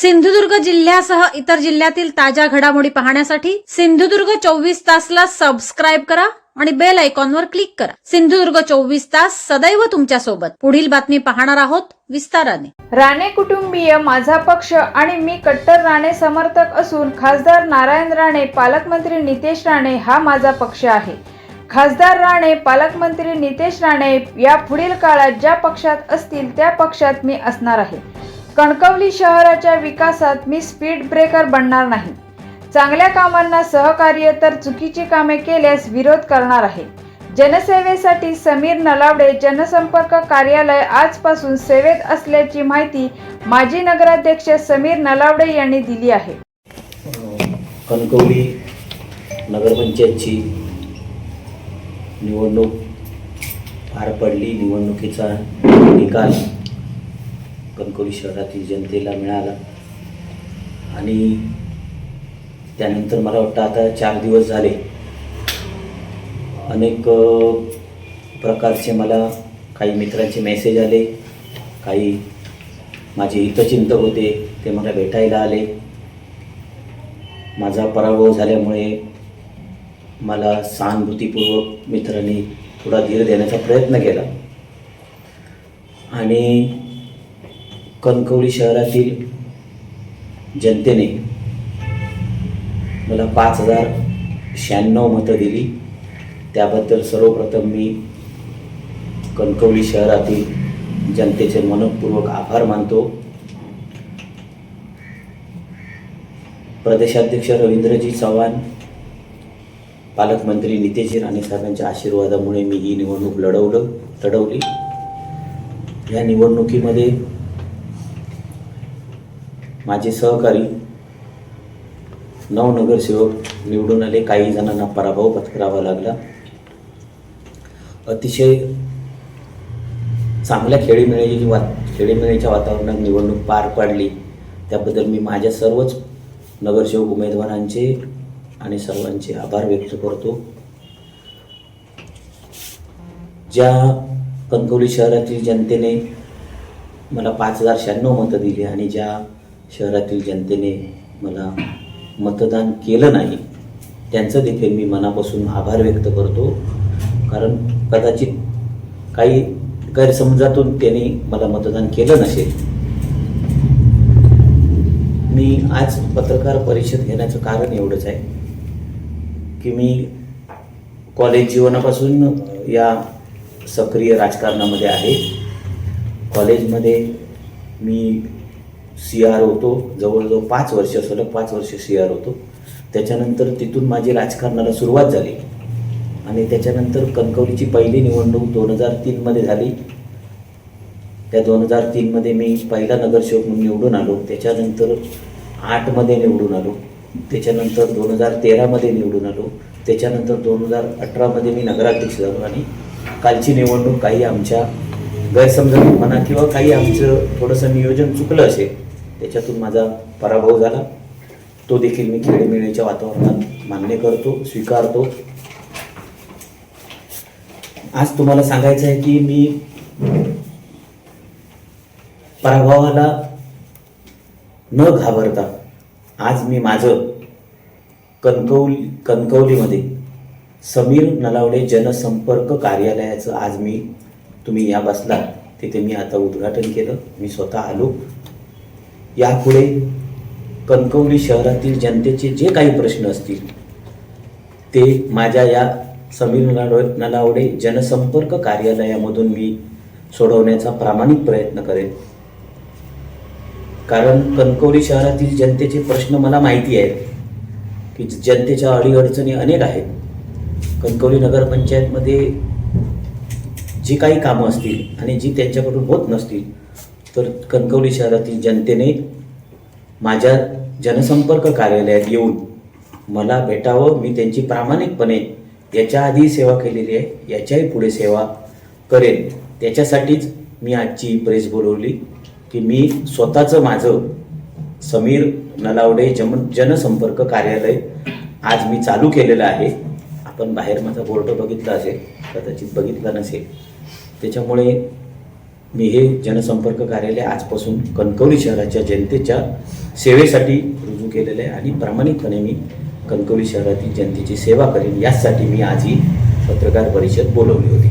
सिंधुदुर्ग जिल्ह्यासह इतर जिल्ह्यातील ताज्या घडामोडी पाहण्यासाठी सिंधुदुर्ग चोवीस तासला सबस्क्राईब करा आणि बेल आयकॉनवर क्लिक करा. सिंधुदुर्ग चोवीस तास सदैव तुमच्यासोबत. पुढील बातमी पाहणार आहोत विस्ताराने. राणे कुटुंबीय माझा पक्ष आणि मी कट्टर राणे समर्थक असून खासदार नारायण राणे पालकमंत्री नितेश राणे हा माझा पक्ष आहे. खासदार राणे पालकमंत्री नितेश राणे या पुढील काळात ज्या पक्षात असतील त्या पक्षात मी असणार आहे. कणकवली शहराच्या विकासात मी स्पीड ब्रेकर बनणार नाही. चांगल्या कामांना सहकार्य तर चुकीची कामे केल्यास विरोध करणार आहे. जनसेवेसाठी समीर नलावडे जनसंपर्क कार्यालय आजपासून सेवेत असल्याची माहिती माजी नगराध्यक्ष समीर नलावडे यांनी दिली आहे. कणकवली नगरपंचायतची निवडणूक पार पडली. निवडणुकीचा निकाल कणकवली शहरातील जनतेला मिळाला. आणि त्यानंतर मला वाटतं आता चार दिवस झाले. अनेक प्रकारचे मला काही मित्रांचे मेसेज आले. काही माझे हितचिंतक होते. ते मला भेटायला आले. माझा पराभव झाल्यामुळे मला सहानुभूतीपूर्वक मित्रांनी थोडा धीर देण्याचा प्रयत्न केला. आणि कणकवली शहरातील जनतेने मला पाच हजार शहाण्णव मतं दिली. त्याबद्दल सर्वप्रथम मी कणकवली शहरातील जनतेचे मनपूर्वक आभार मानतो. प्रदेशाध्यक्ष रवींद्रजी चव्हाण पालकमंत्री नितेशजी राणे साहेबांच्या आशीर्वादामुळे मी ही निवडणूक लढवलं लढवली. या निवडणुकीमध्ये माझे सहकारी नऊ नगरसेवक निवडून आले. काही जणांना पराभव पत्करावा लागला. अतिशय चांगल्या खेळीमेळीची वा खेळीमेळीच्या वातावरणात निवडणूक पार पाडली. त्याबद्दल मी माझ्या सर्वच नगरसेवक उमेदवारांचे आणि सर्वांचे आभार व्यक्त करतो. ज्या कणकवली शहरातील जनतेने मला पाच हजार शहाण्णव मतं दिली आणि ज्या शहरातील जनतेने मला मतदान केलं नाही त्यांचं देखील मी मनापासून आभार व्यक्त करतो. कारण कदाचित काही गैरसमजातून त्यांनी मला मतदान केलं नसेल. मी आज पत्रकार परिषद घेण्याचं कारण एवढंच आहे की मी कॉलेज जीवनापासून या सक्रिय राजकारणामध्ये आहे. कॉलेजमध्ये मी सी आर होतो जवळजवळ पाच वर्ष सलग पाच वर्ष सी आर होतो. त्याच्यानंतर तिथून माझी राजकारणाला सुरुवात झाली. आणि त्याच्यानंतर कणकवलीची पहिली निवडणूक दोन हजार तीनमध्ये झाली. त्या दोन हजार तीनमध्ये मी पहिला नगरसेवक म्हणून निवडून आलो. त्याच्यानंतर आठमध्ये निवडून आलो. त्याच्यानंतर दोन हजार तेरामध्ये निवडून आलो. त्याच्यानंतर दोन हजार अठरामध्ये मी नगराध्यक्ष झालो. आणि कालची निवडणूक काही आमच्या गैरसमजातून म्हणा किंवा काही आमचं थोडंसं नियोजन चुकलं असेल त्याच्यातून माझा पराभव झाला. तो देखील मी खेळीमेळीच्या वातावरणात मान्य करतो स्वीकारतो. आज तुम्हाला सांगायचं आहे की मी पराभवाला न घाबरता आज मी माझं कणकवली कणकवलीमध्ये समीर नलावडे जनसंपर्क कार्यालयाचं आज मी तुम्ही या बसला तिथे मी आता उद्घाटन केलं. मी स्वतः आलो. यापुढे कणकवली शहरातील जनतेचे जे काही प्रश्न असतील ते माझ्या या समीर नलावडे नलावडे जनसंपर्क कार्यालयामधून मी सोडवण्याचा प्रामाणिक प्रयत्न करेन. कारण कणकवली शहरातील जनतेचे प्रश्न मला माहिती आहेत की जनतेच्या अडीअडचणी अनेक आहेत. कणकवली नगरपंचायतमध्ये जी काही कामं असतील आणि जी त्यांच्याकडून होत नसतील तर कणकवली शहरातील जनतेने माझ्या जनसंपर्क कार्यालयात येऊन मला भेटावं. मी त्यांची प्रामाणिकपणे याच्या आधी सेवा केलेली आहे. याच्याही पुढे सेवा करेन. त्याच्यासाठीच मी आजची प्रेस बोलवली की मी स्वतःचं माझं समीर नलावडे जम जनसंपर्क कार्यालय आज मी चालू केलेलं आहे. आपण बाहेर माझा बोर्ड बघितला असेल कदाचित बघितला नसेल. त्याच्यामुळे मी हे जनसंपर्क कार्यालय आजपासून कणकवली शहराच्या जनतेच्या सेवेसाठी रुजू केलेलं आहे आणि प्रामाणिकपणे मी कणकवली शहरातील जनतेची सेवा करेन यासाठी मी आज ही पत्रकार परिषद बोलवली होती.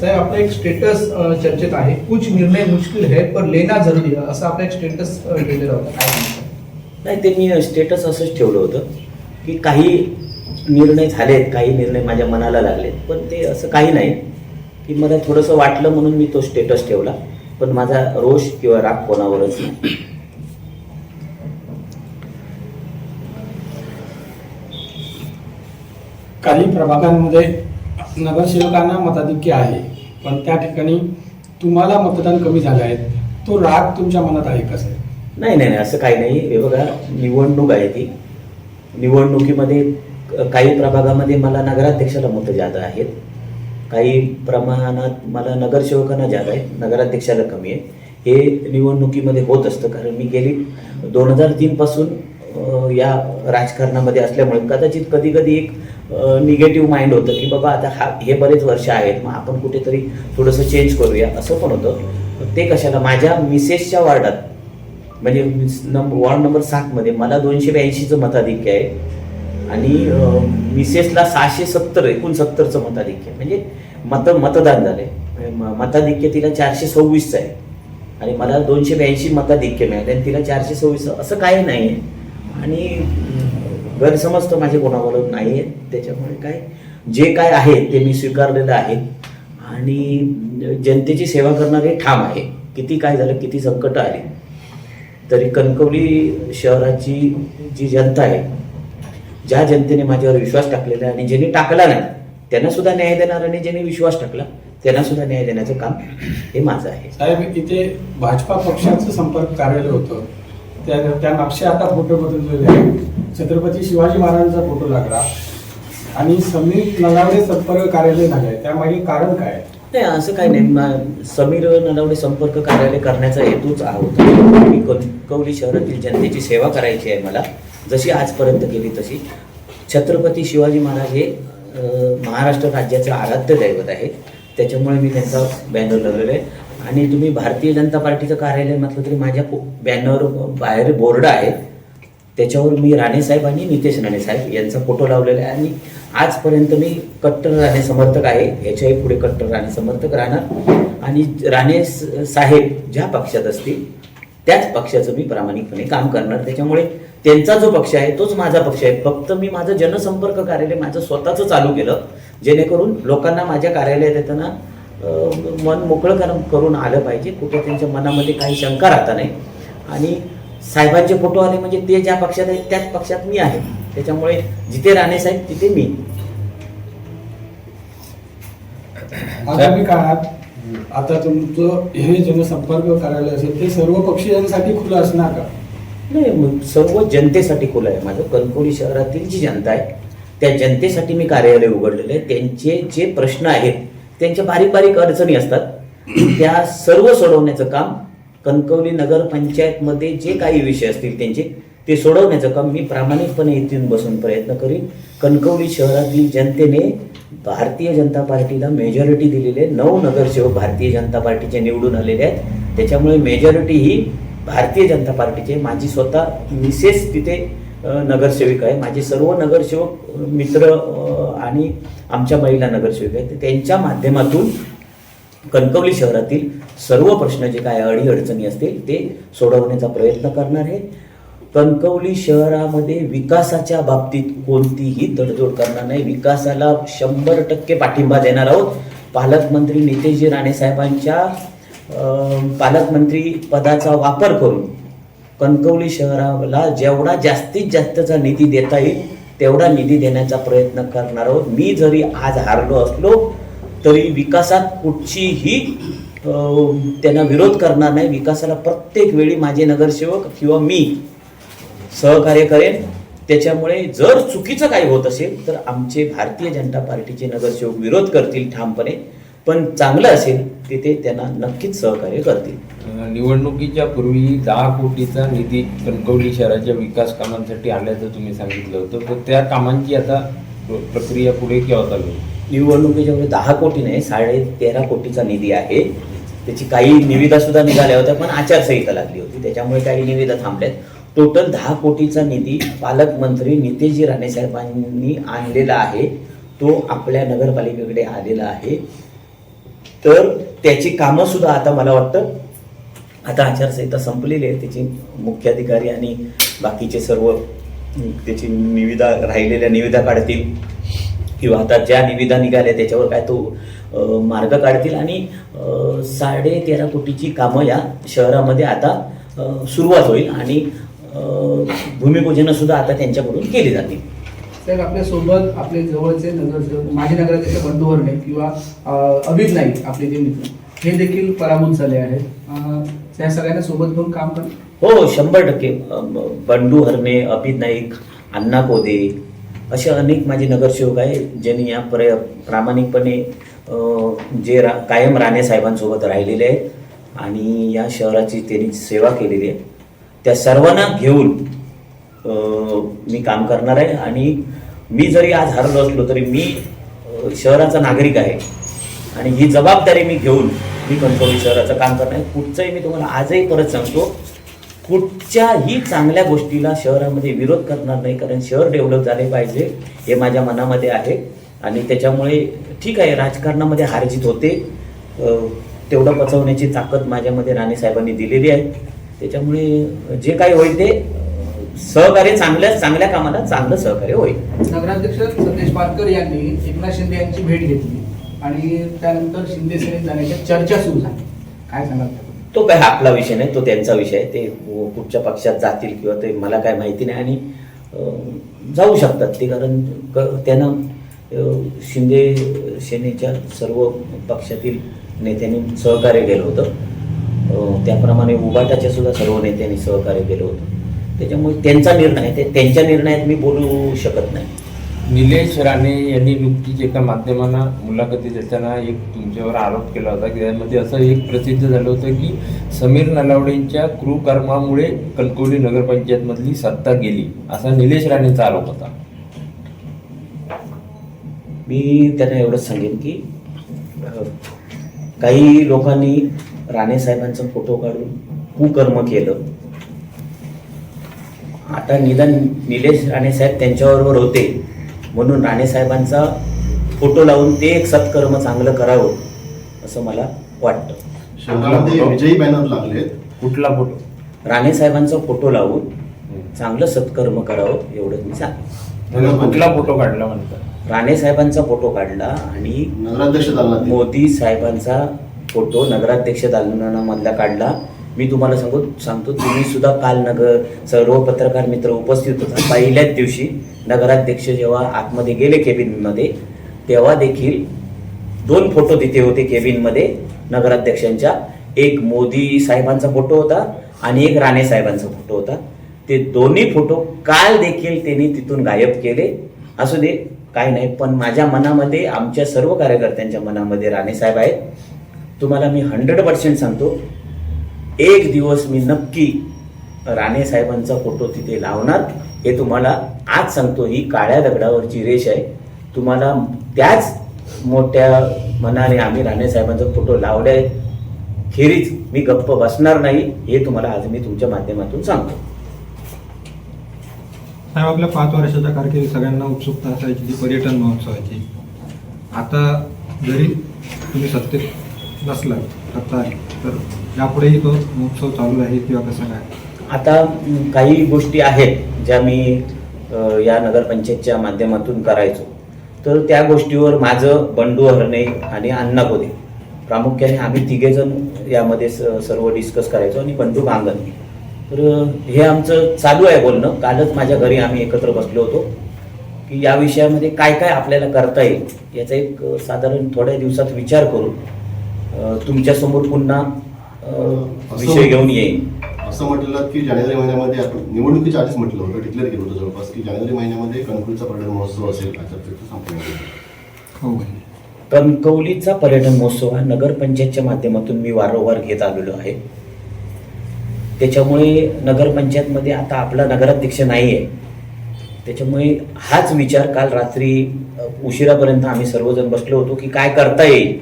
साहेब आपलं एक स्टेटस चर्चेत आहे. कुछ निर्णय मुश्किल है पर लेना जरुरी है. असं आपलं एक स्टेटस लिहिलेलं होतं? नाही ते मी स्टेटस असंच ठेवलं होतं की काही निर्णय झालेत काही निर्णय माझ्या मनाला लागलेत पण ते असं काही नाही. की मला थोडंसं वाटलं म्हणून मी तो स्टेटस ठेवला. पण माझा रोष किंवा राग कोणावरच नाही. काही प्रभागांमध्ये नगरसेवकांना मताधिक्य आहे पण त्या ठिकाणी तुम्हाला मतदान कमी झालं आहे. तो राग तुमच्या मनात आहे कसं नाही नाही नाही असं काही नाही. हे बघा निवडणूक आहे ती. निवडणुकीमध्ये काही प्रभागामध्ये मला नगराध्यक्षाला मतं जादा आहेत. काही प्रमाणात मला नगरसेवकांना जादा आहे नगराध्यक्षाला कमी आहे. हे निवडणुकीमध्ये होत असतं कारण मी गेली दोन हजार तीनपासून या राजकारणामध्ये असल्यामुळे कदाचित कधी कधी एक निगेटिव्ह माइंड होतं की बाबा आता हा हे बरेच वर्ष आहेत मग आपण कुठेतरी थोडंसं चेंज करूया असं पण होतं. ते कशाला? माझ्या मिसेसच्या वार्डात म्हणजे नंबर वॉर्ड नंबर सातमध्ये मला दोनशे ब्याऐंशीचं मताधिक्य आहे. आणि मिसेसला सहाशे सत्तर एकोणसत्तरचं मताधिक्य आहे. म्हणजे मत मतदान झाले. म- मताधिक्य तिला चारशे सव्वीसचं आहे. आणि मला दोनशे ब्याऐंशी मताधिक्य मिळाले आणि तिला चारशे सव्वीस असं काही नाही आहे आणि अं, गैरसमज तर माझे कोणावर नाही आहे त्याच्यामुळे काय? जे काय आहे ते मी स्वीकारलेलं आहे. आणि जनतेची सेवा करणारे ठाम आहे. किती काय झालं किती संकट आली. तरी कणकवली शहराची जी जनता आहे ज्या जनतेने माझ्यावर विश्वास टाकलेला आहे आणि ज्यांनी टाकला नाही त्यांना सुद्धा न्याय देणार आणि ज्यांनी विश्वास टाकला त्यांना सुद्धा न्याय देण्याचं काम हे माझं आहे. साहेब इथे भाजपा पक्षाचं संपर्क कार्यालय होतं. त्या त्या मागच्या आता फोटो बदललेले आहे छत्रपती शिवाजी महाराजांचा फोटो लागला. आणि समीर नलावडे संपर्क कार्यालय झालंय. त्यामागे कारण काय? नाही असं काही नाही. मा- समीर नलावडे संपर्क कार्यालय करण्याचा हेतूच हा होता की कणकवली शहरातील जनतेची सेवा करायची आहे मला. जशी आजपर्यंत केली तशी. छत्रपती शिवाजी महाराज हे महाराष्ट्र राज्याचं आराध्य दैवत आहे. त्याच्यामुळे मी त्यांचा बॅनर लावलेला आहे. आणि तुम्ही भारतीय जनता पार्टीचं कार्यालय म्हटलं तरी माझ्या बॅनर बाहेर बोर्ड आहे. त्याच्यावर मी राणेसाहेब आणि नितेश राणेसाहेब यांचा फोटो लावलेला आहे. आणि आजपर्यंत मी कट्टर राणे समर्थक आहे. याच्याही पुढे कट्टर राणे समर्थक राहणार. आणि राणे साहेब ज्या पक्षात असतील त्याच पक्षाचं मी प्रामाणिकपणे काम करणार. त्याच्यामुळे त्यांचा जो पक्ष आहे तोच माझा पक्ष आहे. फक्त मी माझं जनसंपर्क कार्यालय माझं स्वतःचं चालू केलं जेणेकरून लोकांना माझ्या कार्यालयात येताना मन मोकळं कर- करून आलं पाहिजे. कुठे त्यांच्या मनामध्ये काही शंका राहता नाही. आणि साहेबांचे फोटो आले म्हणजे ते ज्या पक्षात आहेत त्याच पक्षात मी आहे. त्याच्यामुळे जिथे राणे साहेब तिथे मी. आगामी काळात आता तुमचं हे जनसंपर्क कार्यालय असेल ते सर्व पक्षीयांसाठी खुलं असणार का? नाही मग सर्व जनतेसाठी खुलं आहे. माझं कणकवली शहरातील जी जनता आहे त्या जनतेसाठी मी कार्यालय उघडलेलं आहे. त्यांचे जे प्रश्न आहेत त्यांच्या बारीक बारीक अडचणी असतात. त्या सर्व सोडवण्याचं काम कणकवली नगरपंचायतमध्ये जे काही विषय असतील त्यांचे ते सोडवण्याचं काम मी प्रामाणिकपणे इथून बसून प्रयत्न करीन. कणकवली शहरातील जनतेने भारतीय जनता पार्टीला मेजॉरिटी दिलेली आहे नऊ नगरसेवक भारतीय जनता पार्टीचे निवडून आलेले आहेत. त्याच्यामुळे मेजॉरिटी ही भारतीय जनता पार्टीचे माझी स्वतः मिसेस तिथे अ, नगरसेविका आहे. माझे सर्व नगरसेवक मित्र आणि आमच्या महिला नगरसेविका आहेत. त्यांच्या माध्यमातून कणकवली शहरातील सर्व प्रश्न जे काय अडीअडचणी असतील ते सोडवण्याचा प्रयत्न करणार आहे. कणकवली शहरामध्ये विकासाच्या बाबतीत कोणतीही तडजोड करणार नाही. विकासाला शंभर टक्के पाठिंबा देणार आहोत. पालकमंत्री नितेशजी राणे साहेबांच्या पालकमंत्री पदाचा वापर करून कणकवली शहराला जेवढा जास्तीत जास्तचा निधी देता येईल तेवढा निधी देण्याचा प्रयत्न करणार आहोत. मी जरी आज हारलो असलो तरी विकासात कुठचीही त्यांना विरोध करणार नाही. विकासाला प्रत्येक वेळी माझे नगरसेवक किंवा मी सहकार्य करेन. त्याच्यामुळे जर चुकीचं काही होत असेल तर आमचे भारतीय जनता पार्टीचे नगरसेवक विरोध करतील ठामपणे. पण चांगलं असेल तिथे त्यांना नक्कीच सहकार्य करतील. निवडणुकीच्या पूर्वी दहा कोटीचा निधी कणकवली शहराच्या विकास कामांसाठी आल्याचं तुम्ही सांगितलं होतं. तर त्या कामांची आता प्र- प्रक्रिया पुढे केव्हा चालू? निवडणुकीच्या वेळी दहा कोटी नाही साडे तेरा कोटीचा निधी आहे. त्याची काही निविदा सुद्धा निघाल्या होत्या पण आचारसंहिता लागली होती. त्याच्यामुळे काही निविदा थांबल्यात. टोटल दहा कोटीचा निधी पालकमंत्री नितेशजी राणे साहेबांनी आणलेला आहे. तो आपल्या नगरपालिकेकडे आलेला आहे. तर त्याची कामं सुद्धा आता मला वाटतं आता आचारसंहिता संपलेली आहे. त्याची मुख्याधिकारी आणि बाकीचे सर्व त्याची निविदा राहिलेल्या निविदा काढतील. किंवा आता ज्या निविदा निघाल्या त्याच्यावर काय तो मार्ग काढतील. आणि साडे तेरा कोटीची कामं या शहरामध्ये आता सुरुवात होईल. आणि भूमिपूजनं सुद्धा आता त्यांच्याकडून केली जातील साहेब आपल्यासोबत आपले जवळचे नगरसेवक माजी नगराध्यक्ष बंडू हरणे किंवा अभित नाईक आपले जे मित्र हे देखील पराभूत झाले आहेत. त्या सगळ्यांना सोबत घेऊन काम करणं हो शंभर टक्के. बंडू हरणे अभित नाईक अण्णा कोदे असे अनेक माझे नगरसेवक आहे ज्यांनी या प्र प्रामाणिकपणे जे रा कायम राणे साहेबांसोबत राहिलेले आहेत आणि या शहराची त्यांनी सेवा केलेली आहे. त्या सर्वांना घेऊन मी काम करणार आहे. आणि मी जरी आज हरलो असलो तरी मी शहराचा नागरिक आहे. आणि ही जबाबदारी मी घेऊन मी कणकवली शहराचं काम करणार आहे. कुठचंही मी तुम्हाला आजही परत सांगतो कुठच्याही चांगल्या गोष्टीला शहरामध्ये विरोध करणार नाही कारण शहर डेव्हलप झाले पाहिजे हे माझ्या मनामध्ये आहे. आणि त्याच्यामुळे ठीक आहे राजकारणामध्ये हारजीत होते. तेवढं पचवण्याची ताकद माझ्यामध्ये राणे साहेबांनी दिलेली आहे. त्याच्यामुळे जे काही होईल ते सहकार्य चांगल्या चांगल्या कामाला चांगलं सहकार्य होईल. नगराध्यक्ष संदेश पारकर यांनी एकनाथ शिंदे यांची भेट घेतली आणि त्यानंतर शिंदे सेनेत जाण्याच्या चर्चा सुरू झाली. काय सांगाल? तो काय आपला विषय नाही तो त्यांचा विषय आहे. ते कुठच्या पक्षात जातील किंवा ते मला काय माहिती नाही आणि जाऊ शकतात ते कारण त्यांना शिंदे सेनेच्या सर्व पक्षातील नेत्यांनी सहकार्य केलं होतं. त्याप्रमाणे उबाटाच्या सुद्धा सर्व नेत्यांनी सहकार्य केलं होतं त्याच्यामुळे त्यांचा निर्णय. ते त्यांच्या निर्णयात मी बोलू शकत नाही निलेश राणे यांनी नुकतीच एका माध्यमांना मुलाखती देताना एक तुमच्यावर आरोप केला होता की त्यामध्ये असं एक प्रसिद्ध झालं होतं की समीर नलावडेंच्या क्रूकर्मामुळे कणकवली नगरपंचायतमधली सत्ता गेली असा निलेश राणेंचा आरोप होता मी त्यांना एवढंच सांगेन की काही लोकांनी राणे साहेबांचा फोटो काढून कुकर्म केलं. आता निदान निलेश राणे साहेब त्यांच्याबरोबर होते. म्हणून राणे साहेबांचा फोटो लावून ते एक सत्कर्म चांगलं करावं असं मला वाटतं. विजयी बॅनर लागलेत. कुठला फोटो? राणे साहेबांचा फोटो लावून चांगलं सत्कर्म करावं एवढंच मी सांगेन. कुठला फोटो काढला म्हणतात राणे साहेबांचा फोटो काढला आणि मोदी साहेबांचा फोटो नगराध्यक्ष दालनामधला काढला. मी तुम्हाला सांगू सांगतो तुम्ही सुद्धा काल नगर सर्व पत्रकार मित्र उपस्थित होता. पहिल्याच दिवशी नगराध्यक्ष जेव्हा आतमध्ये गेले केबिनमध्ये तेव्हा देखील दोन फोटो तिथे होते केबिनमध्ये नगराध्यक्षांच्या. एक मोदी साहेबांचा फोटो होता आणि एक राणे साहेबांचा फोटो होता. ते दोन्ही फोटो काल देखील त्यांनी तिथून गायब केले. असू दे काही नाही पण माझ्या मनामध्ये आमच्या सर्व कार्यकर्त्यांच्या मनामध्ये राणे साहेब आहेत. तुम्हाला मी हंड्रेड पर्सेंट सांगतो एक दिवस मी नक्की राणे साहेबांचा फोटो तिथे लावणार. हे तुम्हाला आज सांगतो ही काळ्या दगडावरची रेष आहे. तुम्हाला त्याच मोठ्या मनाने आम्ही राणे साहेबांचा फोटो लावलाय. खेरीज मी गप्प बसणार नाही हे तुम्हाला आज मी तुमच्या माध्यमातून सांगतो. साहेब आपल्या पाच वर्षाच्या कारकिर्दीत सगळ्यांना उत्सुकता असायची ती पर्यटन महोत्सवाची. आता जरी तुम्ही सत्तेत नसला सत्ता तर यापुढेही तो महोत्सव चालू राहील किंवा कसं काय? आता काही गोष्टी आहेत ज्या मी या नगरपंचायतच्या माध्यमातून करायचो. तर त्या गोष्टीवर माझं बंडू हरणे आणि अण्णा कोदे प्रामुख्याने आम्ही तिघेजण यामध्ये स- सर्व डिस्कस करायचो आणि बंडू भांगन. तर हे आमचं चालू आहे बोलणं. कालच माझ्या घरी आम्ही एकत्र बसलो होतो. की या विषयामध्ये काय काय आपल्याला करता येईल याचा एक साधारण थोड्या दिवसात विचार करून तुमच्यासमोर पुन्हा विषय घेऊन येईन. असं म्हटलं की जानेवारी महिन्यामध्ये आपण निवडणुकीच्या आधीच म्हटलं होतं डिक्लेअर केलं होतं जवळपास की जानेवारी महिन्यामध्ये कणकवलीचा पर्यटन महोत्सव असेल हो म्हणजे कणकवलीचा पर्यटन महोत्सव हा नगरपंचायतच्या माध्यमातून मी वारंवार घेत आलेलो आहे. त्याच्यामुळे नगरपंचायतमध्ये आता आपला नगराध्यक्ष नाही आहे त्याच्यामुळे हाच विचार काल रात्री उशिरापर्यंत आम्ही सर्वजण बसलो होतो की काय करता येईल.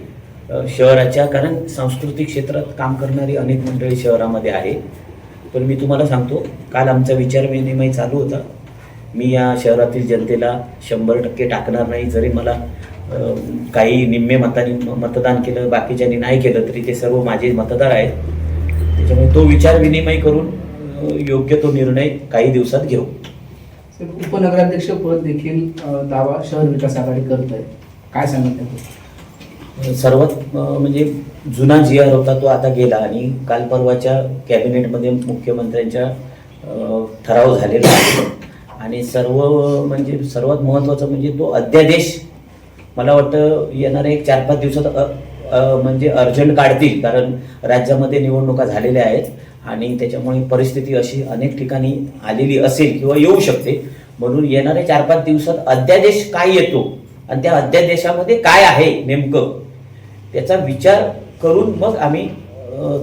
शहराच्या कारण सांस्कृतिक क्षेत्रात काम करणारी अनेक मंडळी शहरामध्ये आहे पण मी तुम्हाला सांगतो काल आमचा विचार विनिमय चालू होता. मी या शहरातील जनतेला शंभर टक्के टाकणार नाही जरी मला काही निम्मे मतांनी मतदान केलं बाकीच्यांनी नाही केलं तरी ते सर्व माझे मतदार आहेत. त्याच्यामुळे तो विचार विनिमय करून योग्य तो निर्णय काही दिवसात घेऊ. उपनगराध्यक्ष पद देखील दावा शहर विकास आघाडी करत आहे काय सांगत सर्वात म्हणजे जुना जी आर होता तो आता गेला आणि काल परवाच्या कॅबिनेटमध्ये मुख्यमंत्र्यांच्या ठराव झालेला आहे. आणि सर्व म्हणजे सर्वात महत्त्वाचं म्हणजे तो अध्यादेश मला वाटतं येणाऱ्या एक चार पाच दिवसात म्हणजे अर्जंट काढतील कारण राज्यामध्ये निवडणुका झालेल्या आहेत आणि त्याच्यामुळे परिस्थिती अशी अनेक ठिकाणी आलेली असेल किंवा येऊ शकते. म्हणून येणाऱ्या चार पाच दिवसात अध्यादेश काय येतो आणि त्या अध्यादेशामध्ये काय आहे नेमकं? त्याचा विचार करून मग आम्ही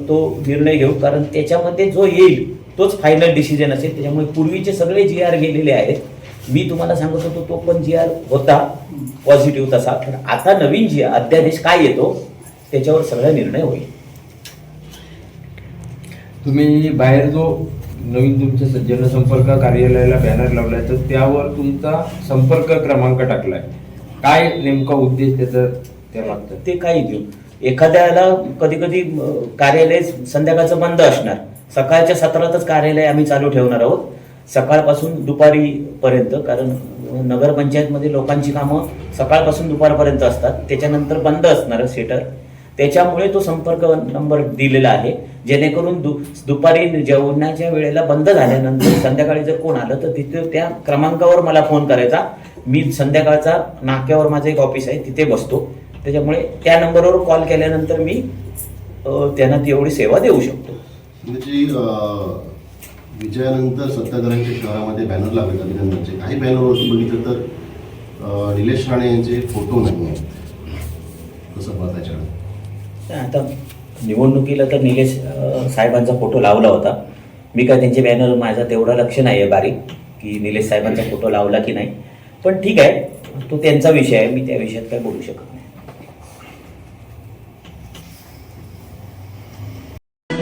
तो निर्णय घेऊ. कारण त्याच्यामध्ये जो येईल तोच फायनल डिसिजन असेल. त्याच्यामुळे पूर्वीचे सगळे जी आर गेलेले आहेत. मी तुम्हाला सांगत होतो तो पण जी आर होता. पॉझिटिव्ह तसा तर आता नवीन जी अध्यादेश काय येतो त्याच्यावर सगळा निर्णय होईल. तुम्ही बाहेर जो नवीन तुमच्या जनसंपर्क कार्यालयाला बॅनर लावलाय तर त्यावर तुमचा संपर्क क्रमांक टाकलाय. काय नेमका उद्देश त्याचा? त्या मागचा ते काही देऊ. एखाद्याला कधी कधी कार्यालय संध्याकाळचं बंद असणार. सकाळच्या सत्रातच कार्यालय आम्ही चालू ठेवणार आहोत. सकाळपासून दुपारीपर्यंत कारण नगरपंचायतमध्ये लोकांची कामं सकाळपासून दुपारपर्यंत असतात. त्याच्यानंतर बंद असणार सेटर. त्याच्यामुळे तो संपर्क नंबर दिलेला आहे. जेणेकरून दु दुपारी जेवणाच्या वेळेला बंद झाल्यानंतर संध्याकाळी जर कोण आलं तर तिथे त्या क्रमांकावर मला फोन करायचा. मी संध्याकाळचा नाक्यावर माझं एक ऑफिस आहे तिथे बसतो. त्याच्यामुळे त्या नंबरवर कॉल केल्यानंतर मी त्यांना ती एवढी सेवा देऊ शकतो. म्हणजे विजयानंतर सत्ताधाऱ्यांच्या शहरामध्ये बॅनर लागले अभिनंदनचे. काही बॅनरवरती बघितलं तर निलेश राणे यांचे फोटो नाही आहेत. कसं पाहता आता निवडणुकीला तर निलेश साहेबांचा फोटो लावला होता. मी काय त्यांचे बॅनर माझा तेवढा लक्ष नाही आहे बारीक की निलेश साहेबांचा फोटो लावला की नाही. पण ठीक आहे तो त्यांचा विषय आहे मी त्या विषयात काय बोलू शकत नाही.